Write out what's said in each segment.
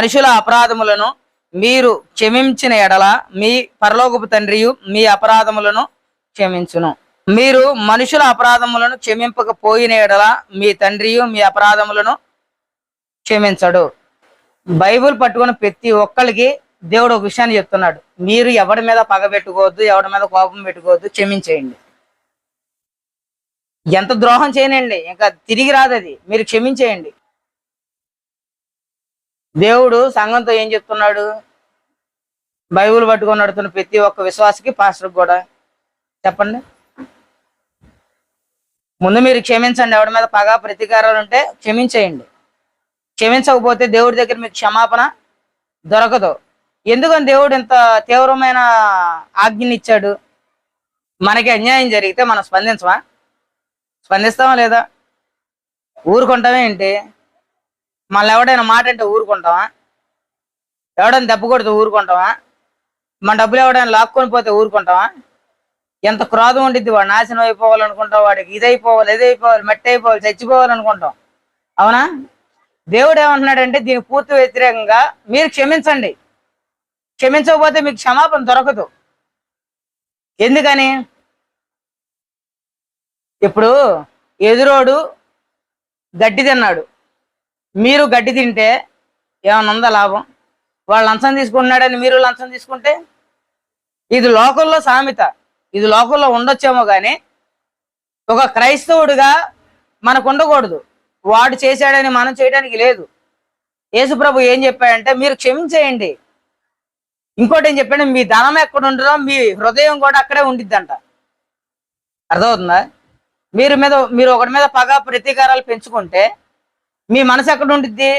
మనుషుల అపరాధములను మీరు క్షమించిన ఎడల మీ పరలోకపు తండ్రియు మీ అపరాధములను క్షమించును. మీరు మనుషుల అపరాధములను క్షమింపకపోయిన ఎడల మీ తండ్రియు మీ అపరాధములను క్షమించడు. బైబిల్ పట్టుకున్న ప్రతి ఒక్కరికి దేవుడు ఒక విషయాన్ని చెప్తున్నాడు. మీరు ఎవడి మీద పగ పెట్టుకోవద్దు ఎవడి మీద కోపం పెట్టుకోవద్దు క్షమించేయండి. ఎంత ద్రోహం చేయనండి ఇంకా తిరిగి రాదు అది మీరు క్షమించేయండి. దేవుడు సంఘంతో ఏం చెప్తున్నాడు? బైబిల్ పట్టుకొని నడుతున్న ప్రతి ఒక్క విశ్వాసకి పాస్టర్కి కూడా చెప్పండి. ముందు మీరు క్షమించండి ఎవరి మీద పగ ప్రతీకారాలు ఉంటే క్షమించేయండి. క్షమించకపోతే దేవుడి దగ్గర మీకు క్షమాపణ దొరకదు. ఎందుకని దేవుడు ఇంత తీవ్రమైన ఆజ్ఞని ఇచ్చాడు? మనకి అన్యాయం జరిగితే మనం స్పందించమా? స్పందిస్తామా లేదా? ఊరుకుంటామే ఏంటి? మళ్ళీ ఎవడైనా మాట అంటే ఊరుకుంటామా ఎవడైనా దెబ్బ కొడితే ఊరుకుంటావా? మన డబ్బులు ఎవడైనా లాక్కొని పోతే ఊరుకుంటావా? ఎంత క్రోధం ఉండిద్ది వాడు నాశనం అయిపోవాలనుకుంటాం వాడికి ఇది అయిపోవాలి ఇది అయిపోవాలి మట్టి అయిపోవాలి చచ్చిపోవాలనుకుంటాం అవునా? దేవుడు ఏమంటున్నాడంటే దీనికి పూర్తి వ్యతిరేకంగా మీరు క్షమించండి. క్షమించకపోతే మీకు క్షమాపణ దొరకదు. ఎందుకని? ఇప్పుడు ఎదురోడు గడ్డి తిన్నాడు. మీరు గడ్డి తింటే ఏమైనా ఉందా లాభం? వాళ్ళు లంచం తీసుకుంటున్నాడని మీరు లంచం తీసుకుంటే? ఇది లోకల్లో సామెత. ఇది లోకల్లో ఉండొచ్చేమో కానీ ఒక క్రైస్తవుడిగా మనకు ఉండకూడదు. వాడు చేశాడని మనం చేయడానికి లేదు. యేసుప్రభు ఏం చెప్పాడంటే మీరు క్షమించేయండి. ఇంకోటి ఏం చెప్పాడు? మీ ధనం ఎక్కడ ఉండదో మీ హృదయం కూడా అక్కడే ఉండిద్దంట. అర్థమవుతుందా? మీరు మీద మీరు ఒకటి మీద పగ ప్రతీకారాలు పెంచుకుంటే మీ మనసు ఎక్కడ ఉండిద్ది?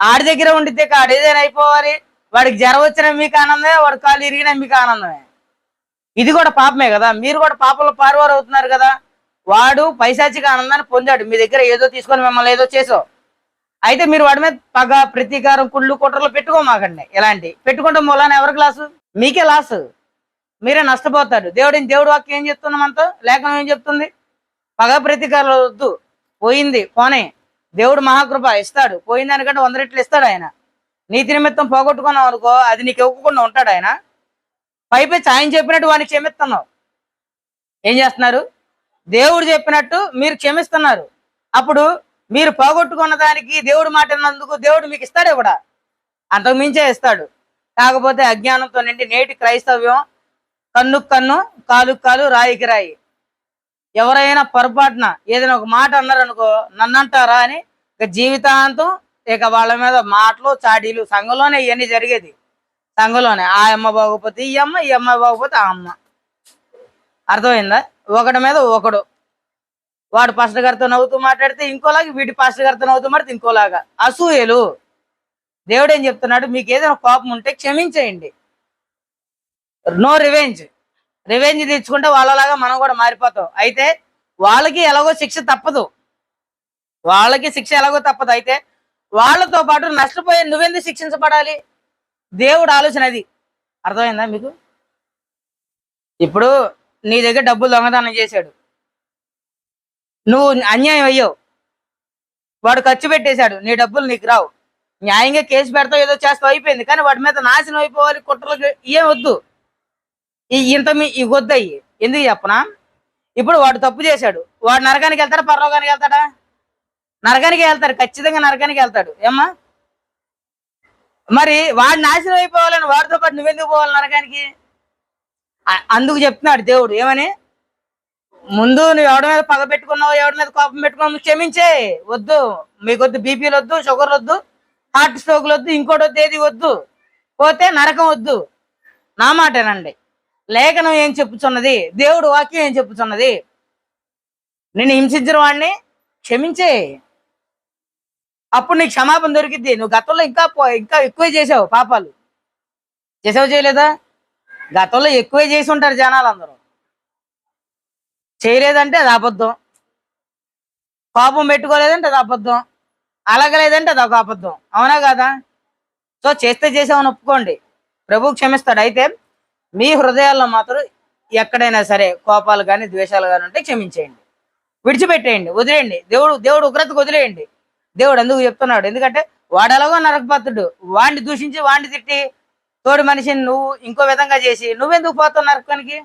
ఆడి దగ్గర ఉండిద్ది ఆడు ఏదైనా అయిపోవాలి. వాడికి జ్వరం వచ్చినా మీకు ఆనందమే వాడు కాలు ఇరిగినా మీకు ఆనందమే. ఇది కూడా పాపమే కదా. మీరు కూడా పాపంలో పారువారు అవుతున్నారు కదా. వాడు పైశాచిక ఆనందాన్ని పొందాడు. మీ దగ్గర ఏదో తీసుకొని మిమ్మల్ని ఏదో చేసో అయితే మీరు వాడి మీద పగ ప్రతీకారం కుళ్ళు కుట్రలు పెట్టుకోమాకండి ఇలాంటి పెట్టుకుంటే మూలాన ఎవరికి లాసు మీకే లాసు. మీరే నష్టపోతాడు దేవుడి దేవుడు వాక్యం ఏం చెప్తున్నాం అంతా లేఖనం ఏం చెప్తుంది? పగ ప్రతీకారాలు వద్దు. పోయింది. పోనే. దేవుడు మహాకృప ఇస్తాడు. పోయిన దానికంటే వంద రెట్లు ఇస్తాడు ఆయన. నీతి నిమిత్తం పోగొట్టుకున్నావు అనుకో అది నీకు ఇవ్వకుండా ఉంటాడు ఆయన. పైపెచ్చి ఆయన చెప్పినట్టు వాడిని క్షమిస్తున్నావు. ఏం చేస్తున్నారు? దేవుడు చెప్పినట్టు మీరు క్షమిస్తున్నారు. అప్పుడు మీరు పోగొట్టుకున్న దానికి దేవుడు మాట దేవుడు మీకు ఇస్తాడే కూడా. అంతకు మించే ఇస్తాడు. కాకపోతే అజ్ఞానంతో నిండి నేటి క్రైస్తవ్యం కన్ను కన్ను కాలు కాలు రాయికి రాయి. ఎవరైనా పొరపాటున ఏదైనా ఒక మాట అన్నారనుకో నన్ను అంటారా అని ఇక జీవితాంతం ఇక వాళ్ళ మీద మాటలు చాడీలు సంఘంలోనే ఇవన్నీ జరిగేది. సంఘంలోనే ఆ అమ్మ బాగోపోతే ఈ అమ్మ ఈ అమ్మ బాగోపోతే ఆ అమ్మ. అర్థమైందా? ఒకటి మీద ఒకడు. వాడు పాస్టర్ గారితో నవ్వుతూ మాట్లాడితే ఇంకోలాగా వీటి పాస్టర్ గారితో నవ్వుతూ మాట్లాడితే ఇంకోలాగా. అసూయలు. దేవుడు ఏం చెప్తున్నాడు? మీకు ఏదైనా కోపం ఉంటే క్షమించేయండి. No revenge. రివెంజ్ తెచ్చుకుంటే వాళ్ళలాగా మనం కూడా మారిపోతాం. అయితే వాళ్ళకి ఎలాగో శిక్ష తప్పదు. వాళ్ళకి శిక్ష ఎలాగో తప్పదు. అయితే వాళ్ళతో పాటు నష్టపోయే నువ్వెందుకు శిక్షించబడాలి? దేవుడు ఆలోచన అది. అర్థమైందా మీకు? ఇప్పుడు నీ దగ్గర డబ్బులు దొంగతనం చేశాడు. నువ్వు అన్యాయం అయ్యావు. వాడు ఖర్చు పెట్టేశాడు. నీ డబ్బులు నీకు రావు. న్యాయంగా కేసు పెడతావు ఏదో చేస్తావు అయిపోయింది. కానీ వాడి మీద నాశనం అయిపోవాలి కుట్రలకు ఏం వద్దు. ఇంత మీ ఇవి ఎందుకు చెప్పనా? ఇప్పుడు వాడు తప్పు చేశాడు. వాడు నరకానికి వెళ్తాడా? పరలోకానికి వెళ్తాడా? నరకానికి వెళ్తాడు. ఖచ్చితంగా నరకానికి వెళ్తాడు. ఏమ్మా? మరి వాడు నాశనం అయిపోవాలని వాడితో పాటు నువ్వెందుకు పోవాలి నరకానికి? అందుకు చెప్తున్నాడు దేవుడు. ఏమని? ముందు నువ్వు ఎవడి మీద పగ పెట్టుకున్నావు ఎవడి మీద కోపం పెట్టుకున్నావు క్షమించే. వద్దు. మీకు వద్దు. బీపీలు వద్దు షుగర్ వద్దు హార్ట్ స్ట్రోక్లు వద్దు ఇంకోటి వద్దు ఏది వద్దు. పోతే నరకం వద్దు. నా మాటేనండి. లేఖనం ఏం చెప్పుచున్నది? దేవుడు వాక్యం ఏం చెప్పుచున్నది? నిన్ను హింసించిన వాడిని క్షమించే. అప్పుడు నీకు క్షమాపణ దొరికిద్ది. నువ్వు గతంలో ఇంకా ఇంకా ఎక్కువే చేసావు పాపాలు. చేసావు చేయలేదా? గతంలో ఎక్కువే చేసి ఉంటారు జనాలు అందరూ చేయలేదంటే అది అబద్ధం. కోపం పెట్టుకోలేదంటే అది అబద్ధం. అలగలేదంటే అది ఒక అబద్ధం. అవునా కదా? సో చేస్తే చేసామని ఒప్పుకోండి. ప్రభు క్షమిస్తాడు. అయితే మీ హృదయాల్లో మాత్రం ఎక్కడైనా సరే కోపాలు కానీ ద్వేషాలు కానీ ఉంటే క్షమించేయండి. విడిచిపెట్టేయండి వదిలేయండి. దేవుడు దేవుడు ఉగ్రతకు వదిలేయండి. దేవుడు ఎందుకు చెప్తున్నాడు? ఎందుకంటే వాడు ఎలాగో నరకపాత్రుడు. వాడిని దూషించి వాడిని తిట్టి తోడి మనిషిని నువ్వు ఇంకో విధంగా చేసి నువ్వెందుకు పోతావు నరకానికి?